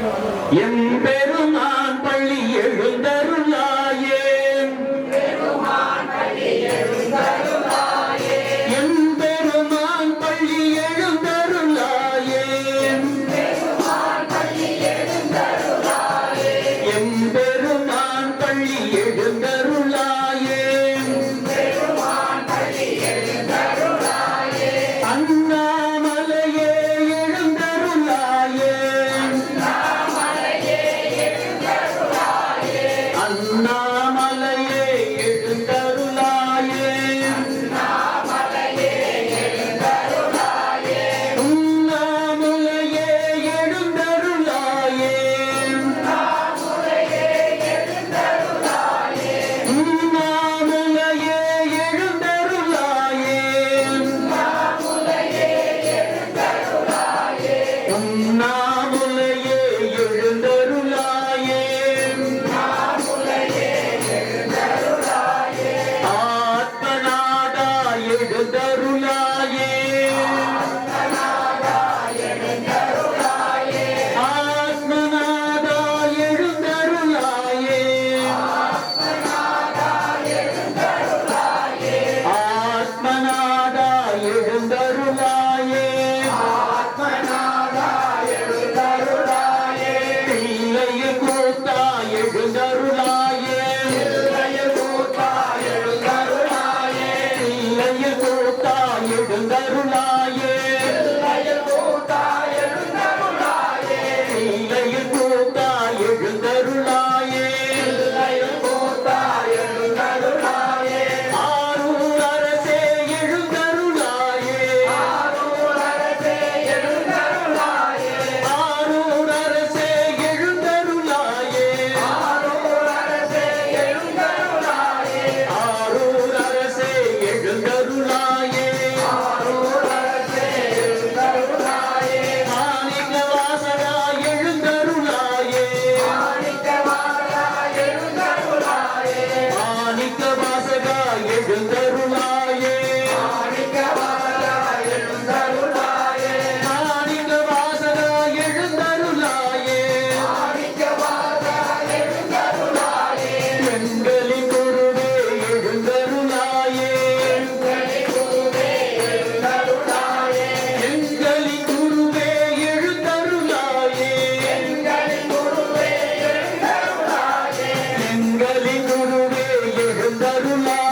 எம்பெருமான் பள்ளி எழுந்தருளாயே. எம்பெருமான் பள்ளி எழுந்தருளாயே. எம்பெருமான் பள்ளி எந்தருளா Allah.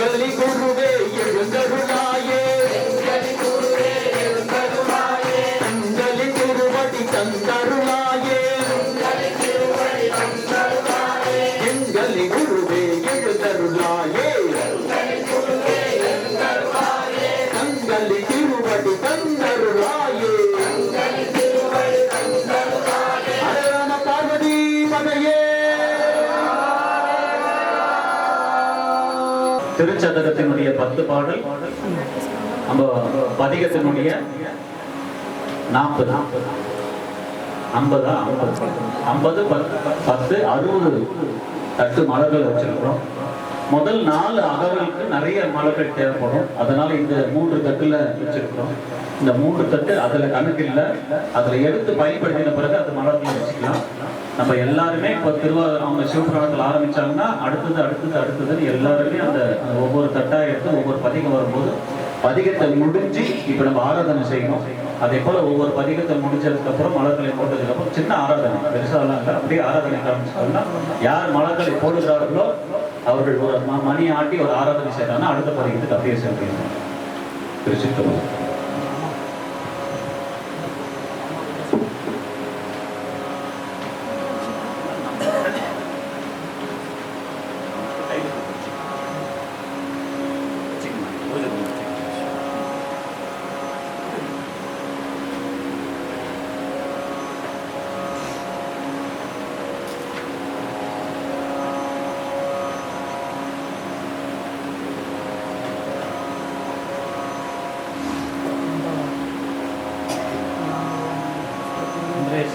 எங்களின் குருவே எழுந்தருளாயே எங்களின் குருவடி தந்தருளாயே. எங்களின் திருச்சதகத்தினுடைய பத்து பாடல் நம்ம பதிகத்தினுடைய நாற்பது. ஐம்பதா? ஐம்பது ஐம்பது பத்து அறுபது தட்டு மலர்கள் வச்சிருக்கிறோம். முதல் நாலு அகவலுக்கு நிறைய மலர்கள் தேவைப்படும். அதனால இந்த மூன்று தட்டுல வச்சிருக்கிறோம். இந்த மூன்று தட்டு அதுல கணக்கு இல்லை அதுல எடுத்து பயன்படுத்தின பிறகு அது மலர்கள் வச்சுக்கலாம். நம்ம எல்லாருமே இப்போ திருவாரூர் அவங்க சிவபுராணத்தில் ஆரம்பித்தாங்கன்னா அடுத்தது அடுத்தது அடுத்ததுன்னு எல்லாருமே அந்த ஒவ்வொரு தட்டாக எடுத்து ஒவ்வொரு பதிகம் வரும்போது பதிகத்தை முடிஞ்சு இப்போ நம்ம ஆராதனை செய்யணும். அதே போல் ஒவ்வொரு பதிகத்தை முடிஞ்சதுக்கப்புறம் மலர்களை போட்டதுக்கப்புறம் சின்ன ஆராதனை. பெருசாலாம் இல்லை. அப்படியே ஆராதனை ஆரம்பிச்சோம்னா யார் மலர்களை போடுகிறார்களோ அவர்கள் ஒரு மணி ஆட்டி ஒரு ஆராதனை செய்கிறாங்கன்னா அடுத்த பதிகத்துக்கு அப்படியே செல்கிறீங்க திருச்சிட்டு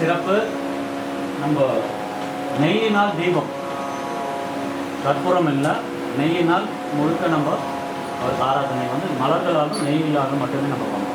சிறப்பு. நம்ம நெய்யினால் தீபம். கற்பூரம் இல்லை நெய்யினால் முழுக்க நம்ம ஒரு ஆராதனை. வந்து மலர்களாலும் நெய்யிலாலும் மட்டுமே நம்ம பண்ணணும்